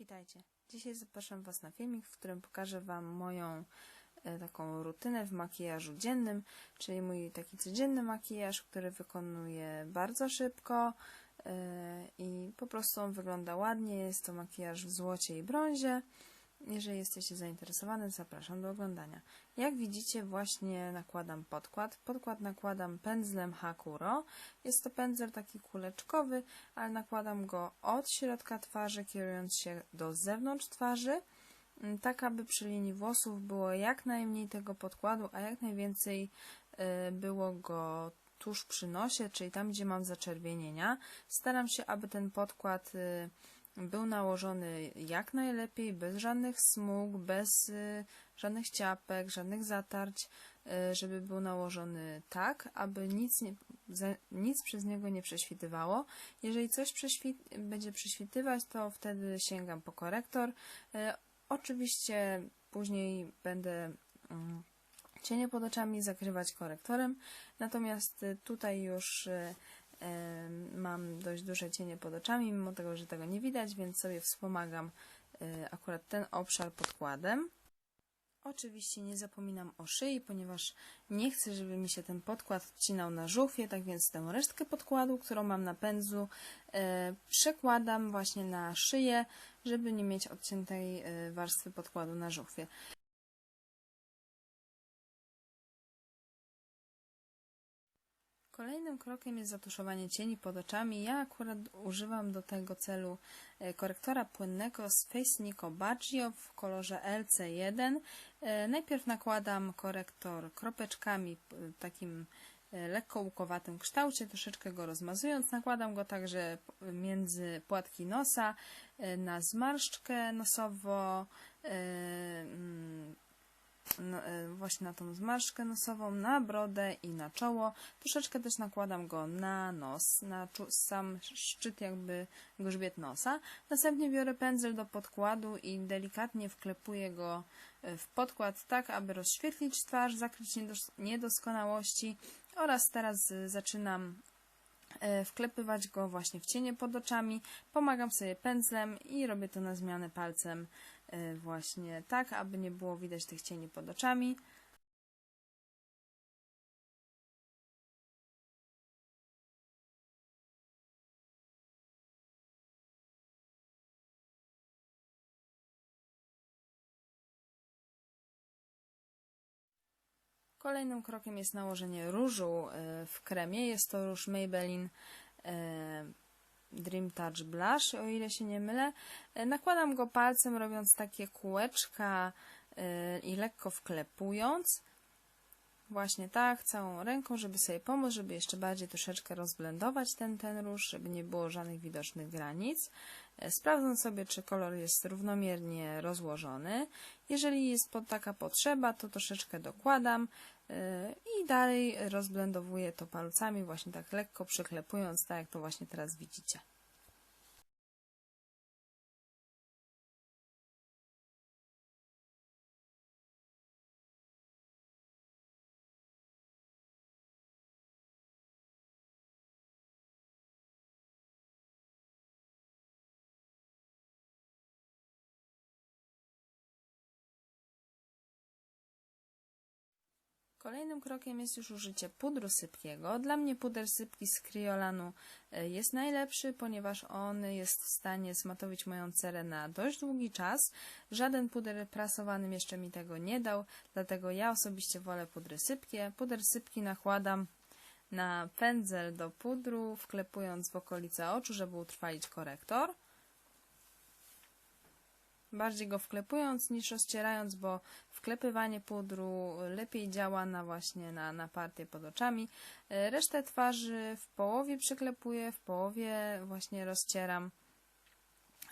Witajcie. Dzisiaj zapraszam Was na filmik, w którym pokażę Wam moją e, taką rutynę w makijażu dziennym, czyli mój taki codzienny makijaż, który wykonuję bardzo szybko e, i po prostu on wygląda ładnie. Jest to makijaż w złocie i brązie. Jeżeli jesteście zainteresowani, zapraszam do oglądania. Jak widzicie, właśnie nakładam podkład. Podkład nakładam pędzlem Hakuro. Jest to pędzel taki kuleczkowy, ale nakładam go od środka twarzy, kierując się do zewnątrz twarzy, mm, tak aby przy linii włosów było jak najmniej tego podkładu, a jak najwięcej y, było go tuż przy nosie, czyli tam, gdzie mam zaczerwienienia. Staram się, aby ten podkład y, był nałożony jak najlepiej, bez żadnych smug, bez y, żadnych ciapek, żadnych zatarć, y, żeby był nałożony tak, aby nic, nie, nic przez niego nie prześwitywało. Jeżeli coś prześwit będzie prześwitywać, to wtedy sięgam po korektor. Y, oczywiście później będę mm, cienie pod oczami zakrywać korektorem, natomiast tutaj już mam dość duże cienie pod oczami, mimo tego, że tego nie widać, więc sobie wspomagam y, akurat ten obszar podkładem. Oczywiście nie zapominam o szyi, ponieważ nie chcę, żeby mi się ten podkład odcinał na żuchwie, tak więc tę resztkę podkładu, którą mam na pędzu, e, przekładam właśnie na szyję, żeby nie mieć odciętej e, warstwy podkładu na żuchwie. Kolejnym krokiem jest zatuszowanie cieni pod oczami. Ja akurat używam do tego celu e, korektora płynnego z Face Nico Baggio w kolorze LC1. E, najpierw nakładam korektor kropeczkami takim e, lekko łukowatym kształcie, troszeczkę go rozmazując. Nakładam go także między płatki nosa, na zmarszczkę nosowo, mm, właśnie na tą zmarszczkę nosową, na brodę i na czoło. Troszeczkę też nakładam go na nos, na sam szczyt jakby grzbiet nosa. Następnie biorę pędzel do podkładu i delikatnie wklepuję go e, w podkład tak, aby rozświetlić twarz, zakryć niedoskonałości oraz teraz e, zaczynam wklepywać go właśnie w cienie pod oczami. Pomagam sobie pędzlem i robię to na zmianę palcem E, właśnie tak, aby nie było widać tych cieni pod oczami. Kolejnym krokiem jest nałożenie różu e, w kremie. Jest to róż Maybelline e, Dream Touch Blush, o ile się nie mylę. E, nakładam go palcem, robiąc takie kółeczka i lekko wklepując. Właśnie tak, całą ręką, żeby sobie pomóc, żeby jeszcze bardziej troszeczkę rozblendować ten, ten róż, żeby nie było żadnych widocznych granic. E, sprawdzam sobie, czy kolor jest równomiernie rozłożony. Jeżeli jest taka potrzeba, to troszeczkę dokładam i dalej rozblendowuję to palcami, właśnie tak lekko przyklepując, tak jak to właśnie teraz widzicie. Kolejnym krokiem jest już użycie pudru sypkiego. Dla mnie puder sypki z Kriolanu e, jest najlepszy, ponieważ on jest w stanie zmatowić moją cerę na dość długi czas. Żaden puder prasowany jeszcze mi tego nie dał, dlatego ja osobiście wolę pudry sypkie. Puder sypki nakładam na pędzel do pudru, wklepując w okolice oczu, żeby utrwalić korektor bardziej go wklepując niż rozcierając, bo wklepywanie pudru lepiej działa na właśnie na, na partię pod oczami. E, resztę twarzy w połowie przyklepuję, w połowie właśnie rozcieram,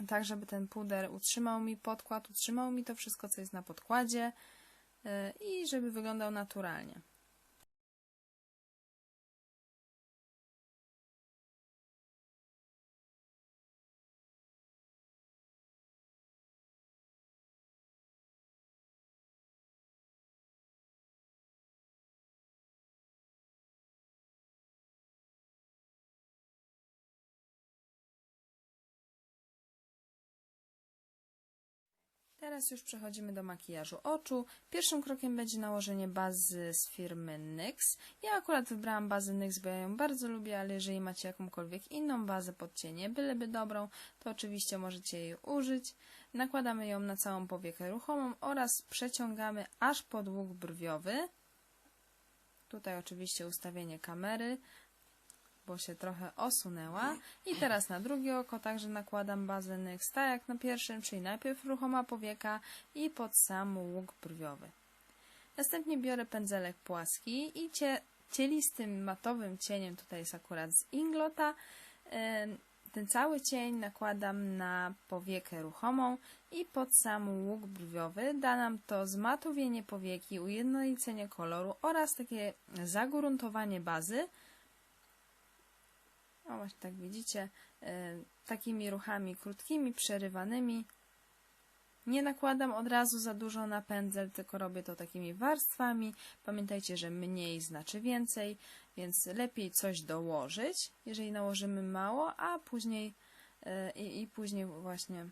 tak żeby ten puder utrzymał mi podkład, utrzymał mi to wszystko, co jest na podkładzie e, i żeby wyglądał naturalnie. Teraz już przechodzimy do makijażu oczu. Pierwszym krokiem będzie nałożenie bazy z firmy NYX. Ja akurat wybrałam bazę NYX, bo ja ją bardzo lubię, ale jeżeli macie jakąkolwiek inną bazę pod cienie, byleby dobrą, to oczywiście możecie jej użyć. Nakładamy ją na całą powiekę ruchomą oraz przeciągamy aż pod łuk brwiowy. Tutaj oczywiście ustawienie kamery, bo się trochę osunęła. I teraz na drugie oko także nakładam bazę NYX, tak jak na pierwszym, czyli najpierw ruchoma powieka i pod sam łuk brwiowy. Następnie biorę pędzelek płaski i cie, cielistym matowym cieniem, tutaj jest akurat z Inglota, ten cały cień nakładam na powiekę ruchomą i pod sam łuk brwiowy da nam to zmatowienie powieki, ujednolicenie koloru oraz takie zagruntowanie bazy, o właśnie tak widzicie, e, takimi ruchami krótkimi, przerywanymi. Nie nakładam od razu za dużo na pędzel, tylko robię to takimi warstwami. Pamiętajcie, że mniej znaczy więcej, więc lepiej coś dołożyć, jeżeli nałożymy mało, a później e, i, i później właśnie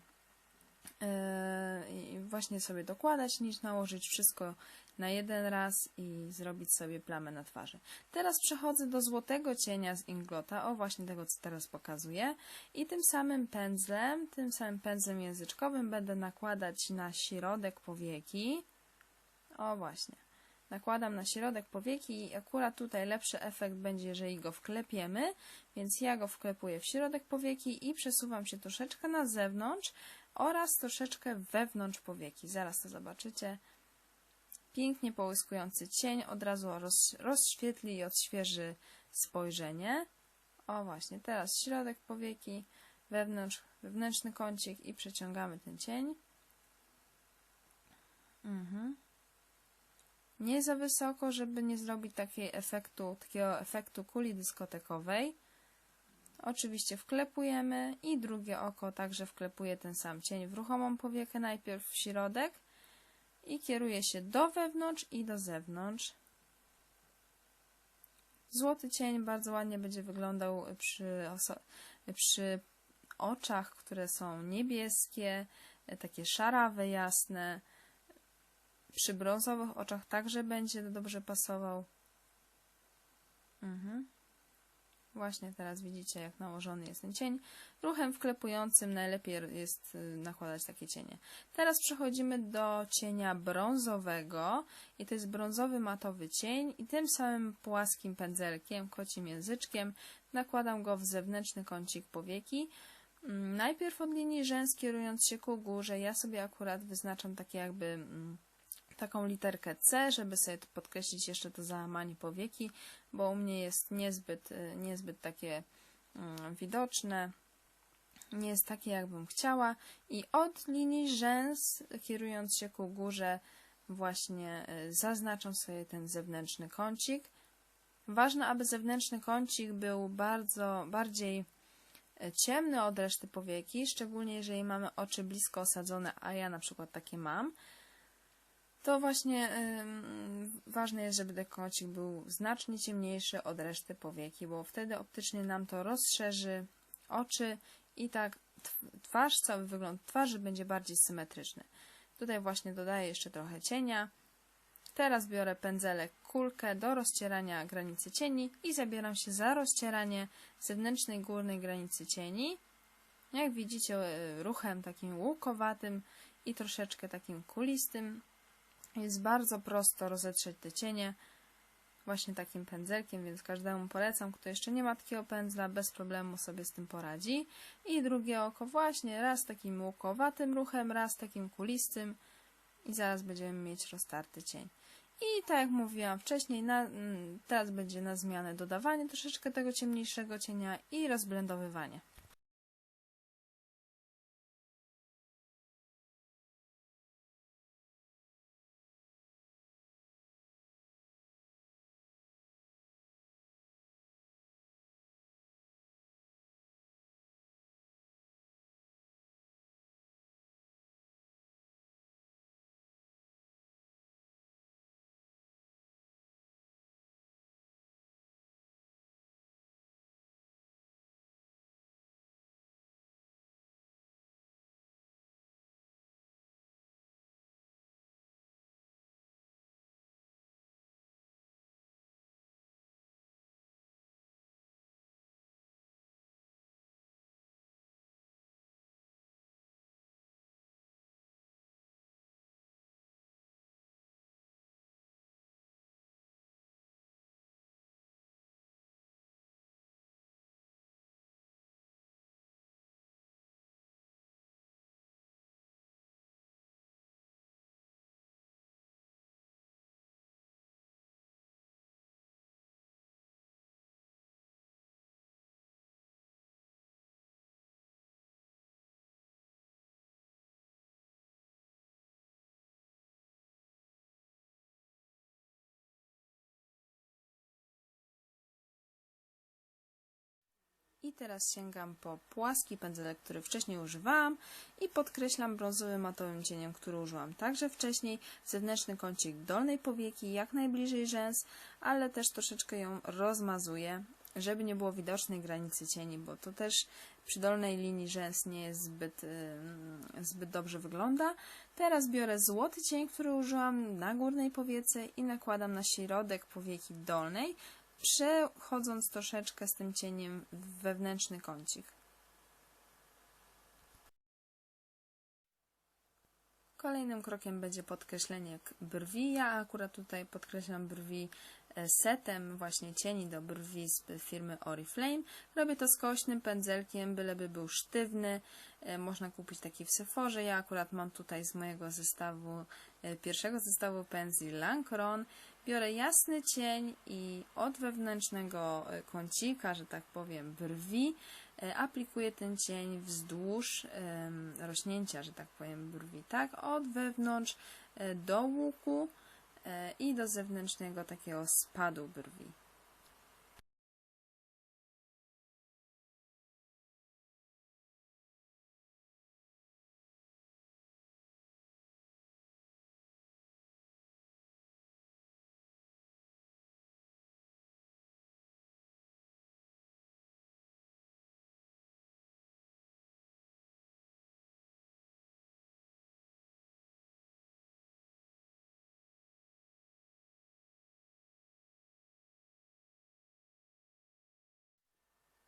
i właśnie sobie dokładać, niż nałożyć wszystko na jeden raz i zrobić sobie plamę na twarzy. Teraz przechodzę do złotego cienia z Inglota, o właśnie tego, co teraz pokazuję. I tym samym pędzlem, tym samym pędzlem języczkowym będę nakładać na środek powieki. O właśnie. Nakładam na środek powieki i akurat tutaj lepszy efekt będzie, jeżeli go wklepiemy, więc ja go wklepuję w środek powieki i przesuwam się troszeczkę na zewnątrz oraz troszeczkę wewnątrz powieki. Zaraz to zobaczycie. Pięknie połyskujący cień od razu roz, rozświetli i odświeży spojrzenie. O właśnie, teraz środek powieki, wewnątrz, wewnętrzny kącik i przeciągamy ten cień. Mhm. Nie za wysoko, żeby nie zrobić takiej efektu, takiego efektu kuli dyskotekowej. Oczywiście wklepujemy i drugie oko także wklepuje ten sam cień w ruchomą powiekę, najpierw w środek i kieruje się do wewnątrz i do zewnątrz. Złoty cień bardzo ładnie będzie wyglądał przy, przy oczach, które są niebieskie, takie szarawe, jasne. Przy brązowych oczach także będzie dobrze pasował. Mhm. Właśnie teraz widzicie, jak nałożony jest ten cień. Ruchem wklepującym najlepiej jest y, nakładać takie cienie. Teraz przechodzimy do cienia brązowego i to jest brązowy matowy cień i tym samym płaskim pędzelkiem, kocim języczkiem nakładam go w zewnętrzny kącik powieki. Mm, najpierw od linii rzęs kierując się ku górze. Ja sobie akurat wyznaczam takie jakby mm, taką literkę C, żeby sobie podkreślić jeszcze to załamanie powieki, bo u mnie jest niezbyt, y, niezbyt takie mm, widoczne, nie jest takie jakbym chciała i od linii rzęs kierując się ku górze właśnie y, zaznaczam sobie ten zewnętrzny kącik. Ważne, aby zewnętrzny kącik był bardzo, bardziej y, ciemny od reszty powieki, szczególnie jeżeli mamy oczy blisko osadzone, a ja na przykład takie mam, to właśnie ważne jest, żeby ten był znacznie ciemniejszy od reszty powieki, bo wtedy optycznie nam to rozszerzy oczy i tak twarz, cały wygląd twarzy będzie bardziej symetryczny. Tutaj właśnie dodaję jeszcze trochę cienia. Teraz biorę pędzelek kulkę do rozcierania granicy cieni i zabieram się za rozcieranie zewnętrznej górnej granicy cieni. Jak widzicie, e, ruchem takim łukowatym i troszeczkę takim kulistym jest bardzo prosto rozetrzeć te cienie właśnie takim pędzelkiem, więc każdemu polecam, kto jeszcze nie ma takiego pędzla, bez problemu sobie z tym poradzi. I drugie oko właśnie raz takim łukowatym ruchem, raz takim kulistym i zaraz będziemy mieć roztarty cień. I tak jak mówiłam wcześniej, na, mm, teraz będzie na zmianę dodawanie troszeczkę tego ciemniejszego cienia i rozblendowywanie. I teraz sięgam po płaski pędzelek, który wcześniej używałam i podkreślam brązowym matowym cieniem, który użyłam także wcześniej. Zewnętrzny kącik dolnej powieki, jak najbliżej rzęs, ale też troszeczkę ją rozmazuję, żeby nie było widocznej granicy cieni, bo to też przy dolnej linii rzęs nie jest zbyt, zbyt dobrze wygląda. Teraz biorę złoty cień, który użyłam na górnej powiece i nakładam na środek powieki dolnej, przechodząc troszeczkę z tym cieniem w wewnętrzny kącik. Kolejnym krokiem będzie podkreślenie brwi. Ja akurat tutaj podkreślam brwi e, setem właśnie cieni do brwi z firmy Oriflame. Robię to skośnym pędzelkiem, byleby był sztywny. E, można kupić taki w Sephorze. Ja akurat mam tutaj z mojego zestawu, e, pierwszego zestawu pędzli Lancron. Biorę jasny cień i od wewnętrznego kącika, że tak powiem, brwi E, aplikuję ten cień wzdłuż rośnięcia, że tak powiem, brwi, tak? Od wewnątrz e, do łuku e, i do zewnętrznego takiego spadu brwi.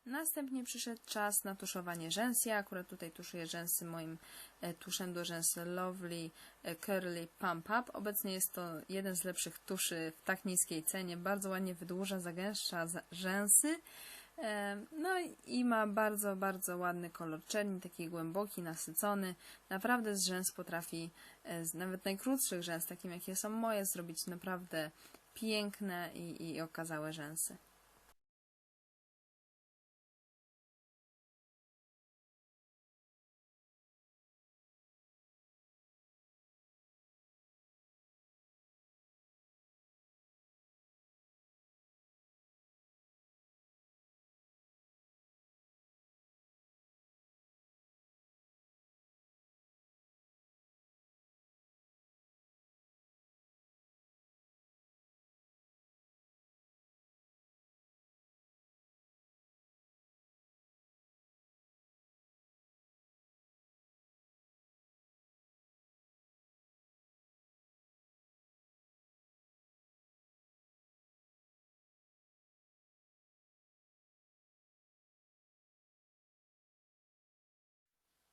Następnie przyszedł czas na tuszowanie rzęs. Ja akurat tutaj tuszuję rzęsy moim e, tuszem do rzęs Lovely e, Curly Pump Up. Obecnie jest to jeden z lepszych tuszy w tak niskiej cenie. Bardzo ładnie wydłuża, zagęszcza rzęsy. E, no i ma bardzo, bardzo ładny kolor czerni, taki głęboki, nasycony. Naprawdę z rzęs potrafi, z nawet najkrótszych rzęs, takim jakie są moje, zrobić naprawdę piękne i, i okazałe rzęsy.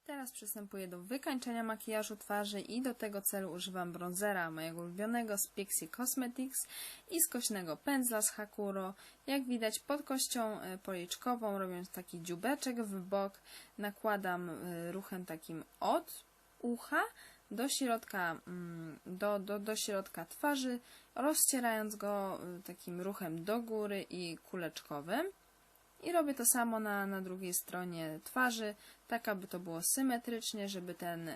Teraz przystępuję do wykańczenia makijażu twarzy i do tego celu używam bronzera mojego ulubionego z Pixie Cosmetics i skośnego pędzla z Hakuro. Jak widać pod kością e, policzkową, robiąc taki dziubeczek w bok, nakładam e, ruchem takim od ucha do środka, mm, do, do, do środka twarzy, rozcierając go e, takim ruchem do góry i kuleczkowym. I robię to samo na, na drugiej stronie twarzy, tak aby to było symetrycznie, żeby ten,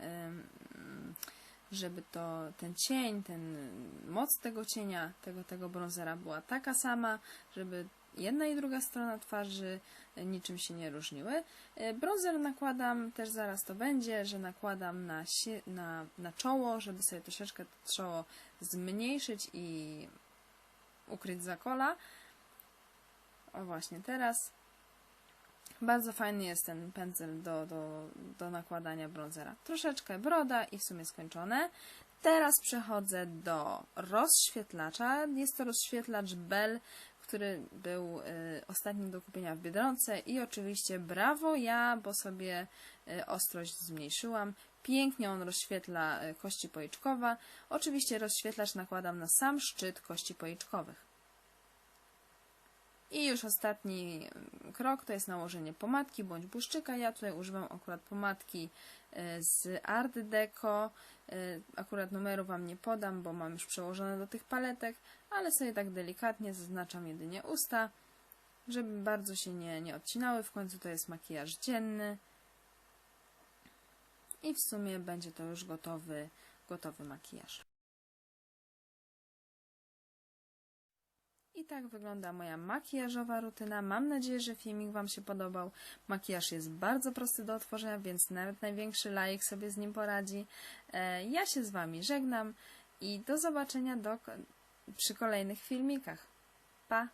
żeby to, ten cień, ten moc tego cienia, tego, tego bronzera była taka sama, żeby jedna i druga strona twarzy niczym się nie różniły. E, bronzer nakładam, też zaraz to będzie, że nakładam na, na, na czoło, żeby sobie troszeczkę to czoło zmniejszyć i ukryć za kola. O właśnie teraz. Bardzo fajny jest ten pędzel do, do, do nakładania bronzera. Troszeczkę broda i w sumie skończone. Teraz przechodzę do rozświetlacza. Jest to rozświetlacz Bell, który był y, ostatnim do kupienia w Biedronce i oczywiście brawo ja, bo sobie y, ostrość zmniejszyłam. Pięknie on rozświetla y, kości policzkowe. Oczywiście rozświetlacz nakładam na sam szczyt kości policzkowych. I już ostatni krok to jest nałożenie pomadki bądź błyszczyka. Ja tutaj używam akurat pomadki e, z Art Deco. E, akurat numeru Wam nie podam, bo mam już przełożone do tych paletek, ale sobie tak delikatnie zaznaczam jedynie usta, żeby bardzo się nie, nie odcinały. W końcu to jest makijaż dzienny. I w sumie będzie to już gotowy, gotowy makijaż. I tak wygląda moja makijażowa rutyna. Mam nadzieję, że filmik Wam się podobał. Makijaż jest bardzo prosty do otworzenia, więc nawet największy lajek sobie z nim poradzi. E, Ja się z Wami żegnam i do zobaczenia do, przy kolejnych filmikach. Pa!